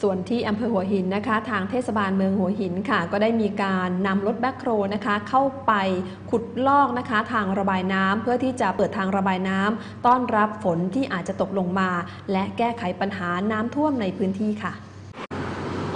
ส่วนที่อำเภอหัวหินนะคะ ทางเทศบาลเมืองหัวหินค่ะ ก็ได้มีการนำรถแบ็คโครนะคะ เข้าไปขุดลอกนะคะ ทางระบายน้ำเพื่อที่จะเปิดทางระบายน้ำต้อนรับฝนที่อาจจะตกลงมา และแก้ไขปัญหาน้ำท่วมในพื้นที่ค่ะ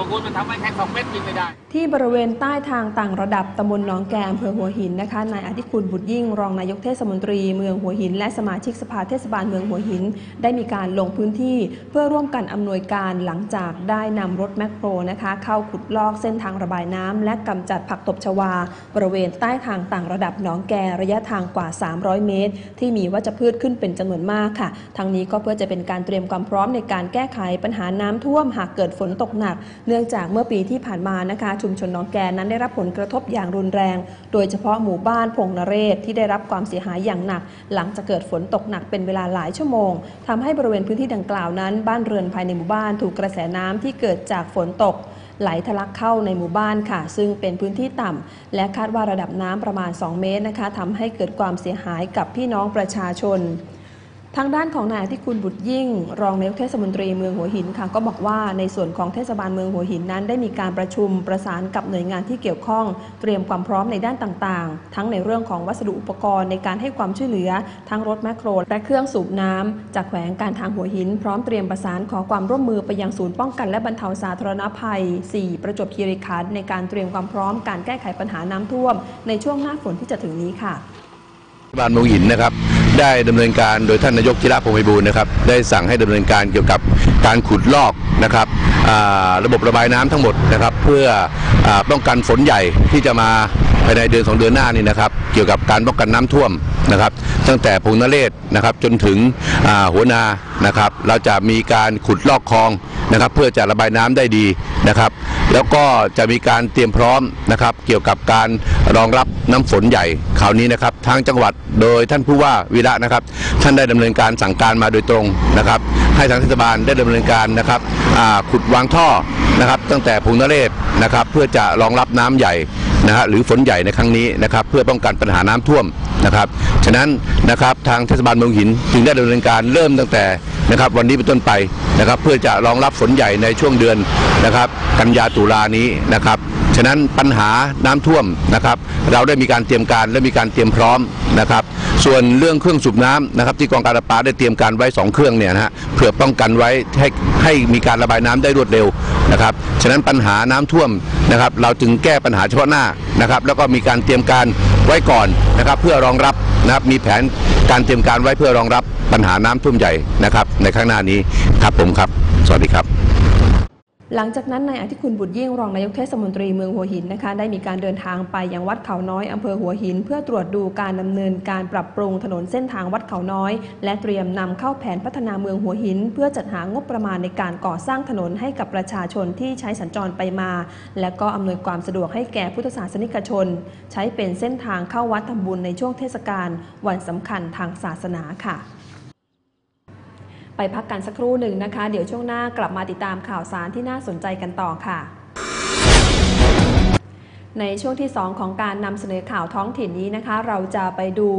ตรงนู้นมันทำให้แค่สองเมตรวิ่งไม่ได้ ที่บริเวณใต้ทางต่างระดับตำบลหนองแกอำเภอหัวหินนะคะนายอธิคุณบุตรยิ่งรองนายกเทศมนตรีเมืองหัวหิน และสมาชิกสภาเทศบาลเมืองหัวหิน ได้มีการลงพื้นที่เพื่อร่วมกันอำนวยการหลังจากได้นำรถแมคโครนะคะเข้าขุดลอกเส้นทางระบายน้ำและกำจัดผักตบชวา บริเวณใต้ทางต่างระดับหนองแกระยะทางกว่า 300 เมตร ที่มีวัชพืชขึ้นเป็นจำนวนมากค่ะทั้งนี้ก็เพื่อจะเป็นการเตรียมความพร้อมในการแก้ไขปัญหาน้ำท่วมหากเกิดฝนตกหนักเนื่องจากเมื่อปีที่ผ่านมานะคะ ชุมชนหนองแกนั้นได้รับผลกระทบอย่างรุนแรง โดยเฉพาะหมู่บ้านพงนเรศที่ได้รับความเสียหายอย่างหนัก หลังจากเกิดฝนตกหนักเป็นเวลาหลายชั่วโมงทำให้บริเวณพื้นที่ดังกล่าวนั้น บ้านเรือนภายในหมู่บ้านถูกกระแสน้ำที่เกิดจากฝนตกไหลทะลักเข้าในหมู่บ้านค่ะ ซึ่งเป็นพื้นที่ต่ำ และคาดว่าระดับน้ำประมาณ 2 เมตรนะคะทำให้เกิดความเสียหายกับพี่น้องประชาชน ทางด้านของนายที่คุณบุตรยิ่ง รองนายกเทศมนตรีเมืองหัวหินค่ะ ก็บอกว่าในส่วนของเทศบาลเมืองหัวหินนั้น ได้มีการประชุมประสานกับหน่วยงานที่เกี่ยวข้อง เตรียมความพร้อมในด้านต่างๆ ทั้งในเรื่องของวัสดุอุปกรณ์ในการให้ความช่วยเหลือ ทั้งรถแมคโครและเครื่องสูบน้ำจากแขวงการทางหัวหิน พร้อมเตรียมประสานขอความร่วมมือไปยังศูนย์ป้องกันและบรรเทาสาธารณภัย 4 ประจวบคีรีขันธ์ในการเตรียมความพร้อมการแก้ไขปัญหาน้ำท่วม ในช่วงหน้าฝนที่จะถึงนี้ค่ะรัฐบาลเมืองหินนะครับ ได้ดำเนินการโดยท่านนายกจิระพงษ์ไพบูลนะครับได้สั่งให้ดำเนินการเกี่ยวกับการขุดลอกนะครับระบบระบายน้ำทั้งหมดนะครับ เพื่ออป้องกันฝนใหญ่ที่จะมา ภายในเดือนสองเดือนหน้านี่นะครับเกี่ยวกับการป้องกันน้ำท่วมนะครับตั้งแต่พงนเรศนะครับจนถึงหัวนานะครับเราจะมีการขุดลอกคลองนะครับเพื่อจะระบายน้ำได้ดีนะครับ แล้วก็จะมีการเตรียมพร้อมนะครับเกี่ยวกับการรองรับน้ำฝนใหญ่คราวนี้นะครับทางจังหวัดโดยท่านผู้ว่าวีระนะครับ ท่านได้ดำเนินการสั่งการมาโดยตรงนะครับ ให้ทางเทศบาลได้ดำเนินการนะครับขุดวางท่อนะครับตั้งแต่พงนเรศนะครับเพื่อจะรองรับน้ำใหญ่ นะฮะหรือฝนใหญ่ในครั้งนี้นะครับเพื่อป้องกันปัญหาน้ำท่วมนะครับฉะนั้นนะครับทางเทศบาลเมืองหินจึงได้ดำเนินการเริ่มตั้งแต่นะครับวันนี้เป็นต้นไปนะครับเพื่อจะรองรับฝนใหญ่ในช่วงเดือนนะครับกันยาตุลานี้นะครับ ฉะนั้นปัญหาน้ำท่วมนะครับ เราได้มีการเตรียมการและมีการเตรียมพร้อมนะครับ ส่วนเรื่องเครื่องสูบน้ำนะครับ ที่กองการประปาได้เตรียมการไว้ 2 เครื่องเนี่ยนะฮะเพื่อป้องกันไว้ให้ให้มีการระบายน้ำได้รวดเร็วนะครับ ฉะนั้นปัญหาน้ำท่วมนะครับ เราจึงแก้ปัญหาเฉพาะหน้านะครับ แล้วก็มีการเตรียมการไว้ก่อนนะครับ เพื่อรองรับนะครับมีแผนการเตรียมการไว้เพื่อรองรับปัญหาน้ำท่วมใหญ่นะครับ ในข้างหน้านี้ครับผมครับ สวัสดีครับ หลังจากนั้นนายอธิคุณบุตรยิ่งรองนายกเทศมนตรีเมืองหัวหินนะคะได้มีการเดินทางไปยังวัดเขาน้อยอำเภอหัวหิน เพื่อตรวจดูการดำเนินการปรับปรุงถนนเส้นทางวัดเขาน้อย และเตรียมนำเข้าแผนพัฒนาเมืองหัวหิน เพื่อจัดหางบประมาณในการก่อสร้างถนนให้กับประชาชนที่ใช้สัญจรไปมา และก็อำนวยความสะดวกให้แก่พุทธศาสนิกชน ใช้เป็นเส้นทางเข้าวัดทำบุญในช่วงเทศกาลวันสำคัญทางศาสนาค่ะ ไปพักกันสักครู่หนึ่งนะคะ เดี๋ยวช่วงหน้ากลับมาติดตามข่าวสารที่น่าสนใจกันต่อค่ะในช่วงที่ 2 ของการนำเสนอข่าวท้องถิ่นนี้นะคะ เราจะไปดู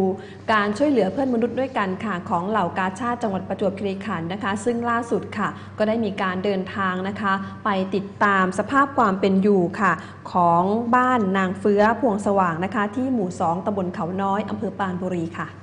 การช่วยเหลือเพื่อนมนุษย์ด้วยกันค่ะของเหล่ากาชาติจังหวัดประจวบคีรีขันธ์นะคะ ซึ่งล่าสุดค่ะ ก็ได้มีการเดินทางนะคะ ไปติดตามสภาพความเป็นอยู่ค่ะ ของบ้านนางเฟื้อพวงสว่างนะคะ ที่หมู่ 2ตำบลเขาน้อยอำเภอปานบุรีค่ะ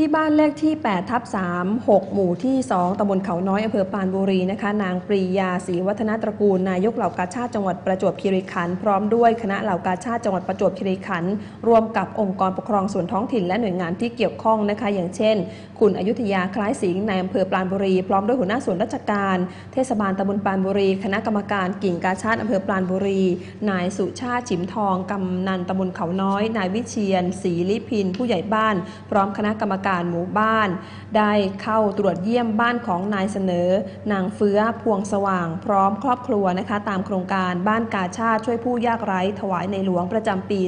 ที่บ้านเลขที่8ทับ3 6 หมู่ที่ 2ตำบลเขาน้อยอำเภอปานบุรีนะคะ นางปรียาศรีวัฒนตระกูล นายกเหล่ากาชาติจังหวัดประจวบคีรีขันธ์พร้อมด้วยคณะเหล่ากาชาติจังหวัดประจวบคีรีขันธ์ร่วมกับองค์กรปกครองส่วนท้องถิ่นและหน่วยงานที่เกี่ยวข้องนะคะ อย่างเช่น คุณอยุธยาคล้ายสิงห์นายอำเภอปานบุรี พร้อมด้วยหัวหน้าส่วนราชการ เทศบาลตำบลปานบุรี คณะกรรมการกิ่งกาชาติอำเภอปานบุรี นายสุชาติฉิมทองกำนันตำบลเขาน้อย นายวิเชียนศรีลิพินผู้ใหญ่บ้าน พร้อมคณะกรรมการหมู่บ้าน ได้เข้าตรวจเยี่ยมบ้านของนายเสนอ นางเฟื้อพวงสว่าง พร้อมครอบครัวนะคะ ตามโครงการบ้านกาชาติช่วยผู้ยากไร้ถวายในหลวงประจำปี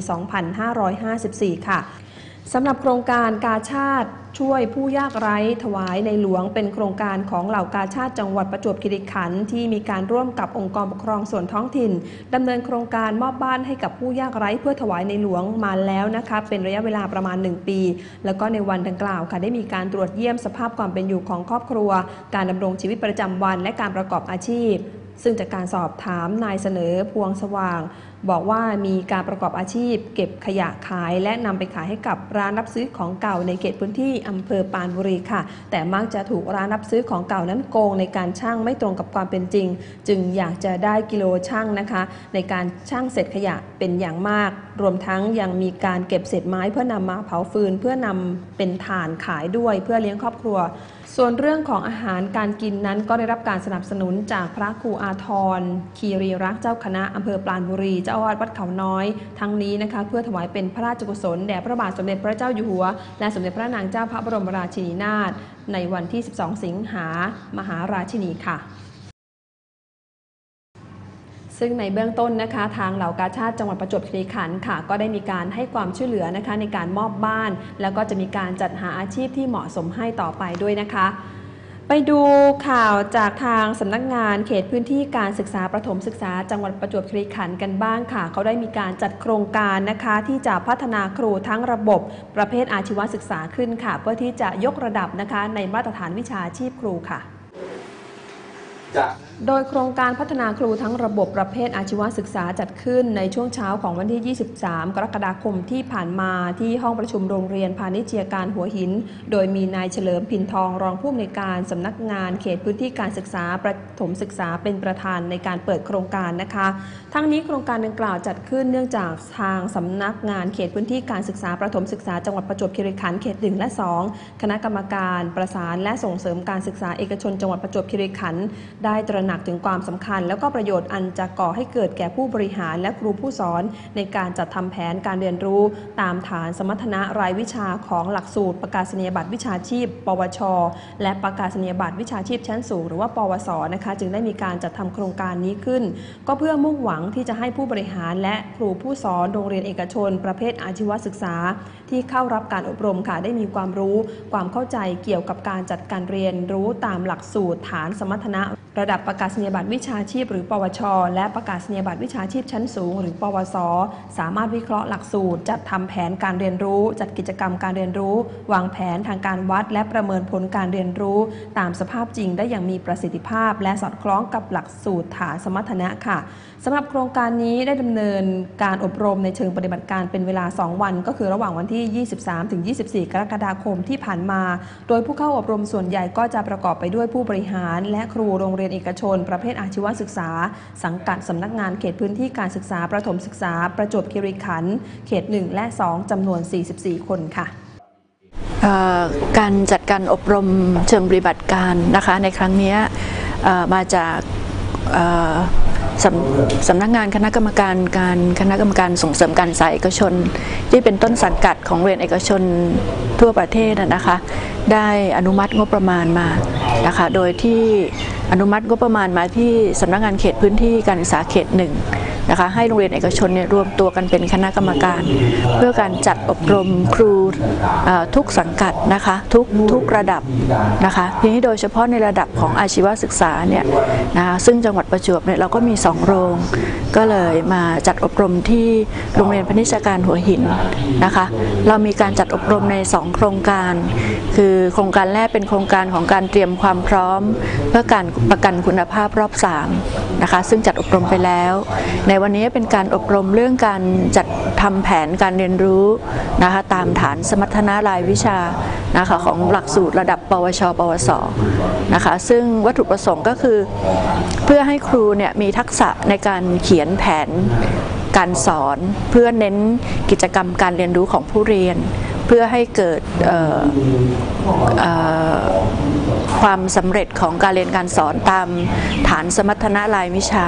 2554 ค่ะสำหรับโครงการกาชาติ ช่วยผู้ยากไร้ถวายในหลวงเป็นโครงการของเหล่ากาชาติจังหวัดประจวบคีรีขันธ์ที่มีการร่วมกับองค์กรปกครองส่วนท้องถิ่นดำเนินโครงการมอบบ้านให้กับผู้ยากไร้เพื่อถวายในหลวงมาแล้วนะคะเป็นระยะเวลาประมาณ 1 ปี แล้วก็ในวันดังกล่าวค่ะได้มีการตรวจเยี่ยมสภาพความเป็นอยู่ของครอบครัว การดำรงชีวิตประจำวันและการประกอบอาชีพ ซึ่งจากการสอบถามนายเสนอพวงสว่าง บอกว่ามีการประกอบอาชีพ เก็บขยะขาย และนำไปขายให้กับร้านรับซื้อของเก่าในเขตพื้นที่อำเภอปานบุรีค่ะ แต่มักจะถูกร้านรับซื้อของเก่านั้นโกงในการช่างไม่ตรงกับความเป็นจริง จึงอยากจะได้กิโลช่างนะคะ ในการช่างเศษขยะเป็นอย่างมาก รวมทั้งยังมีการเก็บเศษไม้เพื่อนำมาเผาฟืน เพื่อนำเป็นถ่านขายด้วยเพื่อเลี้ยงครอบครัว ส่วนเรื่องของอาหารการกินนั้นก็ได้รับการสนับสนุนจากพระครูอาทรคีรีรักษ์เจ้าคณะอำเภอปราณบุรีเจ้าอาวาสวัดเขาน้อย ทั้งนี้นะคะเพื่อถวายเป็นพระราชกุศลแด่พระบาทสมเด็จพระเจ้าอยู่หัว และสมเด็จพระนางเจ้าพระบรมราชินีนาถในวันที่ 12 สิงหามหาราชินีค่ะ ซึ่งในเบื้องต้นนะคะ ทางเหล่ากาชาติจังหวัดประจวบคีรีขันธ์ค่ะ ก็ได้มีการให้ความช่วยเหลือนะคะในการมอบบ้าน แล้วก็จะมีการจัดหาอาชีพที่เหมาะสมให้ต่อไปด้วยนะคะ ไปดูข่าวจากทางสำนักงานเขตพื้นที่การศึกษาประถมศึกษาจังหวัดประจวบคีรีขันธ์กันบ้างค่ะ เขาได้มีการจัดโครงการนะคะ ที่จะพัฒนาครูทั้งระบบประเภทอาชีวศึกษาขึ้นค่ะ เพื่อที่จะยกระดับนะคะในมาตรฐานวิชาชีพครูค่ะจะ โดยโครงการพัฒนาครูทั้งระบบประเภทอาชีวศึกษาจัดขึ้นในช่วงเช้าของวันที่ 23 กรกฎาคมที่ผ่านมาที่ห้องประชุมโรงเรียนพาณิชยการหัวหิน โดยมีนายเฉลิมพินทองรองผู้อำนวยการสำนักงานเขตพื้นที่การศึกษาประถมศึกษาเป็นประธานในการเปิดโครงการนะคะ ทั้งนี้โครงการดังกล่าวจัดขึ้นเนื่องจากทางสำนักงานเขตพื้นที่การศึกษาประถมศึกษาจังหวัดประจวบคีรีขันธ์เขต1และ 2 คณะกรรมการประสานและส่งเสริมการศึกษาเอกชนจังหวัดประจวบคีรีขันธ์ได้ตระหนักถึงความสำคัญ แล้วก็ประโยชน์อันจะก่อให้เกิดแก่ผู้บริหารและครูผู้สอน ในการจัดทำแผนการเรียนรู้ ตามฐานสมรรถนะรายวิชาของหลักสูตร ประกาศนียบัตรวิชาชีพ ปวช และประกาศนียบัตรวิชาชีพชั้นสูงหรือว่าปวสนะคะจึงได้มีการจัดทำโครงการนี้ขึ้น ก็เพื่อมุ่งหวังที่จะให้ผู้บริหารและครูผู้สอนโรงเรียนเอกชน ประเภทอาชีวศึกษา ที่เข้ารับการอบรมค่ะได้มีความรู้ ความเข้าใจเกี่ยวกับการจัดการเรียนรู้ตามหลักสูตรฐานสมรรถนะ ระดับประกาศนียบัตรวิชาชีพหรือ ปวช และประกาศนียบัตรวิชาชีพชั้นสูง หรือ ปวส สามารถวิเคราะห์หลักสูตร จัดทำแผนการเรียนรู้ จัดกิจกรรมการเรียนรู้ วางแผนทางการวัด และประเมินผลการเรียนรู้ ตามสภาพจริงได้อย่างมีประสิทธิภาพ และสอดคล้องกับหลักสูตรฐานสมรรถนะค่ะสำหรับโครงการนี้ได้ดำเนินการอบรมในเชิงปฏิบัติการเป็นเวลา 2 วัน ก็คือระหว่างวันที่ 23-24 กรกฎาคมที่ผ่านมา โดยผู้เข้าอบรมส่วนใหญ่ก็จะประกอบไปด้วยผู้บริหาร และครูโรงเรียนเอกชชน ประเภทอาชีวศึกษา สังกัดสำนักงานเขตพื้นที่การศึกษาประถมศึกษา ประจวบคีรีขันธ์เขต 1 และ 2จำนวน 44 คนค่ะเอ่อการจัดการอบรมเชิงปฏิบัติการนะคะในครั้งนี้มาจากสำสำนักงานคณะกรรมการการคณะกรรมการส่งเสริมการศึกษาเอกชน ที่เป็นต้นสังกัดของเรียนเอกชนทั่วประเทศนะคะ ได้อนุมัติงบประมาณมานะคะโดยที่ อนุมัติงบประมาณมาที่สำนักงานเขตพื้นที่การศึกษาเขตหนึ่งนะคะให้โรงเรียนเอกชนเนี่ยรวมตัวกันเป็นคณะกรรมการ เพื่อการจัดอบรมครูทุกสังกัดนะคะทุกทุกระดับนะคะทีนี้โดยเฉพาะในระดับของอาชีวศึกษาเนี่ยนะคะซึ่งจังหวัดประจวบเนี่ยเราก็มี 2 โรง ก็เลยมาจัดอบรมที่โรงเรียนพนิชการหัวหินนะคะเรามีการจัดอบรมใน 2 โครงการ คือโครงการแรกเป็นโครงการของการเตรียมความพร้อม เพื่อการประกันคุณภาพรอบ3นะคะซึ่งจัดอบรมไปแล้ว ในวันนี้เป็นการอบรมเรื่องการจัดทำแผนการเรียนรู้นะคะตามฐานสมรรถนะรายวิชานะคะของหลักสูตรระดับ ปวช ปวสนะคะซึ่งวัตถุประสงค์ก็คือ เพื่อให้ครูเนี่ยมีทักษะในการเขียนแผนการสอนเพื่อเน้นกิจกรรมการเรียนรู้ของผู้เรียน เพื่อให้เกิดความสำเร็จของการเรียนการสอนตามฐานสมรรถนะรายวิชา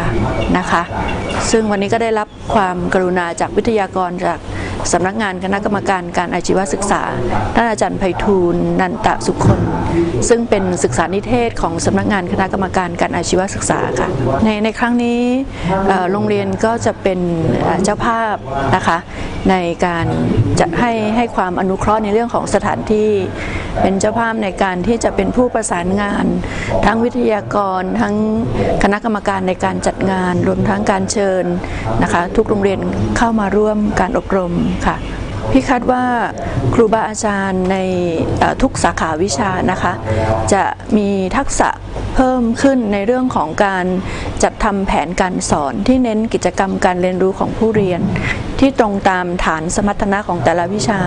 นะคะ ซึ่งวันนี้ก็ได้รับความกรุณาจากวิทยากรจากสำนักงานคณะกรรมการการอาชีวศึกษา ท่านอาจารย์ไพฑูรย์นันตะสุคน ซึ่งเป็นศึกษานิเทศของสำนักงานคณะกรรมการการอาชีวศึกษาค่ะ ในในครั้งนี้โรงเรียนก็จะเป็นเจ้าภาพนะคะ ในการจะให้ให้ความอนุเคราะห์ในเรื่องของสถานที่ เป็นเจ้าภาพในการที่จะเป็นผู้ประสานงาน ทั้งวิทยากรทั้งคณะกรรมการในการจัดงาน รวมทั้งการเชิญนะคะ ทุกโรงเรียนเข้ามาร่วมการอบรมค่ะ พี่คาดว่าครูบาอาจารย์ในทุกสาขาวิชานะคะ จะมีทักษะเพิ่มขึ้นในเรื่องของการจัดทำแผนการสอนที่เน้นกิจกรรมการเรียนรู้ของผู้เรียน ที่ตรงตามฐานสมรรถนะของแต่ละวิชา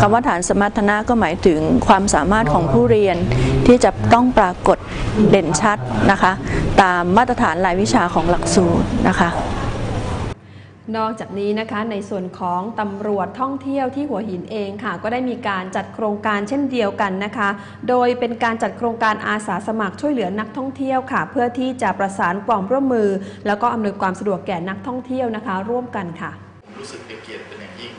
คำว่าฐานสมรรถนะก็หมายถึงความสามารถของผู้เรียนที่จะต้องปรากฏเด่นชัดนะคะ ตามมาตรฐานรายวิชาของหลักสูตรนะคะ นอกจากนี้นะคะในส่วนของตำรวจท่องเที่ยวที่หัวหินเองค่ะ ก็ได้มีการจัดโครงการเช่นเดียวกันนะคะ โดยเป็นการจัดโครงการอาสาสมัครช่วยเหลือนักท่องเที่ยวค่ะ เพื่อที่จะประสานความร่วมมือ แล้วก็อำนวยความสะดวกแก่นักท่องเที่ยวนะคะ ร่วมกันค่ะ รู้สึกเป็นเกียรติเป็นอย่างยิ่ง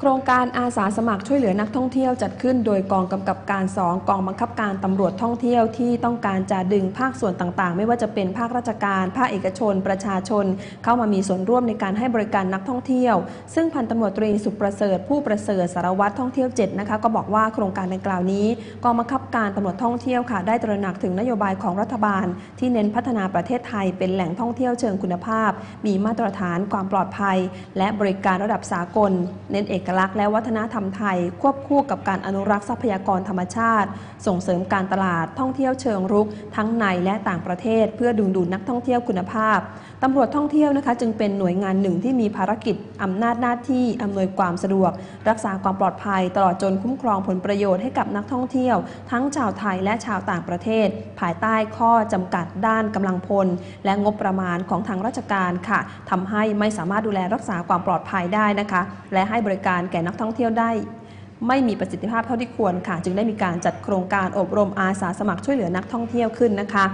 โครงการอาสาสมัครช่วยเหลือนักท่องเที่ยวจัดขึ้นโดยกองกำกับการ 2 กองบังคับการตำรวจท่องเที่ยวที่ต้องการจะดึงภาคส่วนต่างๆ ไม่ว่าจะเป็นภาคราชการ ภาคเอกชน ประชาชน เข้ามามีส่วนร่วมในการให้บริการนักท่องเที่ยว ซึ่งพันตำรวจตรีสุประเสริฐผู้ประเสริฐสารวัตรท่องเที่ยว7นะคะก็บอกว่าโครงการดังกล่าวนี้กองบังคับการตำรวจท่องเที่ยวค่ะได้ตระหนักถึงนโยบายของรัฐบาล ที่เน้นพัฒนาประเทศไทยเป็นแหล่งท่องเที่ยวเชิงคุณภาพ มีมาตรฐานความปลอดภัย และบริการระดับสากล เน้นเอกลักษณ์และวัฒนธรรมไทย ควบคู่กับการอนุรักษ์ทรัพยากรธรรมชาติ ส่งเสริมการตลาดท่องเที่ยวเชิงรุก ทั้งในและต่างประเทศ เพื่อดึงดูดนักท่องเที่ยวคุณภาพตำรวจท่องเที่ยวนะคะ จึงเป็นหน่วยงานหนึ่งที่มีภารกิจอำนาจหน้าที่อำนวยความสะดวก รักษาความปลอดภัย ตลอดจนคุ้มครองผลประโยชน์ให้กับนักท่องเที่ยว ทั้งชาวไทยและชาวต่างประเทศ ภายใต้ข้อจำกัดด้านกำลังพล และงบประมาณของทางราชการค่ะทำให้ไม่สามารถดูแลรักษาความปลอดภัยได้นะคะ และให้บริการแก่นักท่องเที่ยวได้ ไม่มีประสิทธิภาพเท่าที่ควรค่ะ จึงได้มีการจัดโครงการอบรมอาสาสมัครช่วยเหลือนักท่องเที่ยวขึ้นนะคะ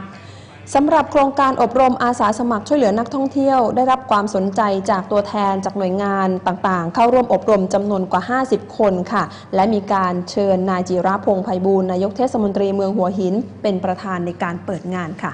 สำหรับโครงการอบรมอาสาสมัครช่วยเหลือนักท่องเที่ยว ได้รับความสนใจจากตัวแทนจากหน่วยงานต่างๆ เข้าร่วมอบรมจำนวนกว่า 50 คนค่ะ และมีการเชิญนายจิระพงษ์ไพบูลนายกเทศมนตรีเมืองหัวหิน เป็นประธานในการเปิดงานค่ะ